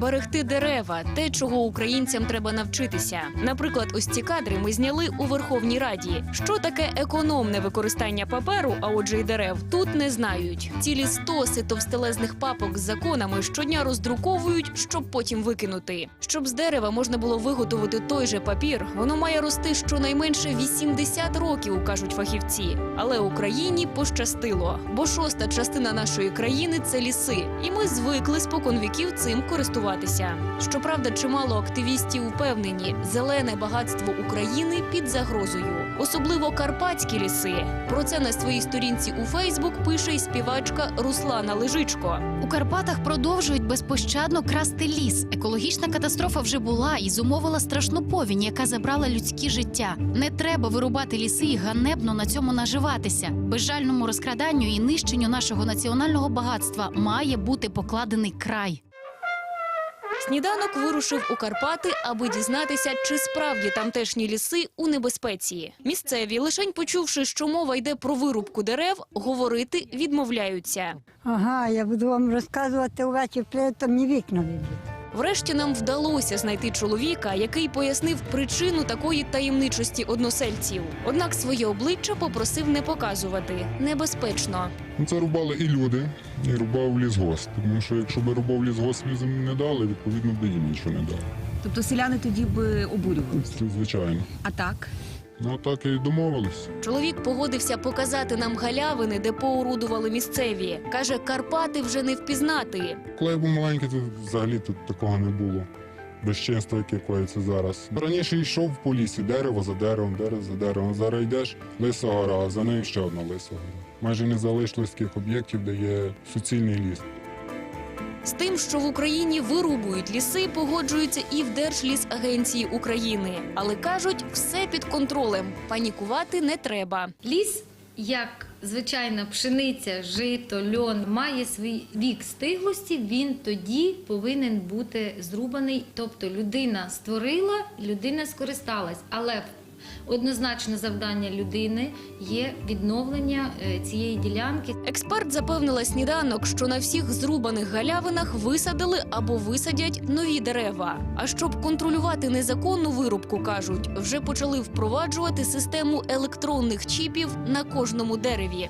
берегти дерева те, чого українцям треба навчитися. Наприклад, ось ці кадри ми зняли у Верховній Раді. Що таке економне використання паперу, а отже й дерев, тут не знають. Цілі стоси товстелезних папок з законами щодня роздруковують, щоб потім викинути. Щоб з дерева можна було виготовити той же папір, воно має рости щонайменше 80 років, кажуть фахівці. Але Україні пощастило, бо шоста частина нашої країни це ліси, і ми звикли споконвіків цим користуватися. Щоправда, чимало активістів впевнені, зелене багатство України під загрозою, особливо карпатські ліси. Про це на своїй сторінці у Фейсбук пише й співачка Руслана Лежичко. У Карпатах продовжують безпощадно красти ліс. Екологічна катастрофа вже була і зумовила страшну повінь, яка забрала людські життя. Не треба вирубати ліси і ганебно на цьому наживатися. Безжальному розкраданню і нищенню нашого національного багатства має бути покладений край. Сніданок вирушив у Карпати, аби дізнатися, чи справді тамтешні ліси у небезпеці. Місцеві, лишень почувши, що мова йде про вирубку дерев, говорити відмовляються. Ага, я буду вам розказувати увечері, прийде, мені вікна виб'ють. Врешті нам вдалося знайти чоловіка, який пояснив причину такої таємничості односельців. Однак своє обличчя попросив не показувати. Небезпечно. Ну, Це рубали і люди, і рубав лісгосп. Тому що якщо би рубав лісгосп, лізом не дали, відповідно б їм нічого не дали. Тобто селяни тоді би обурювалися. Звичайно. А так? Ну так і домовились. Чоловік погодився показати нам галявини, де поорудували місцеві. каже, Карпати вже не впізнати. Коли я був маленький, то взагалі тут такого не було. Безчинства, яке коїться зараз. Раніше йшов по лісі, дерево за деревом, дерево за деревом. Зараз йдеш лиса гора, а за нею ще одна лиса гора. Майже не залишилось таких об'єктів, де є суцільний ліс. З тим, що в Україні вирубують ліси, погоджуються і в Держлісагенції України. Але кажуть, все під контролем. Панікувати не треба. Ліс, як звичайна пшениця, жито, льон, має свій вік стиглості, він тоді повинен бути зрубаний. Тобто людина створила, людина скористалась. Але однозначно завдання людини є відновлення е, цієї ділянки. Експерт запевнила сніданок, що на всіх зрубаних галявинах висадили або висадять нові дерева. А щоб контролювати незаконну вирубку, кажуть, вже почали впроваджувати систему електронних чіпів на кожному дереві.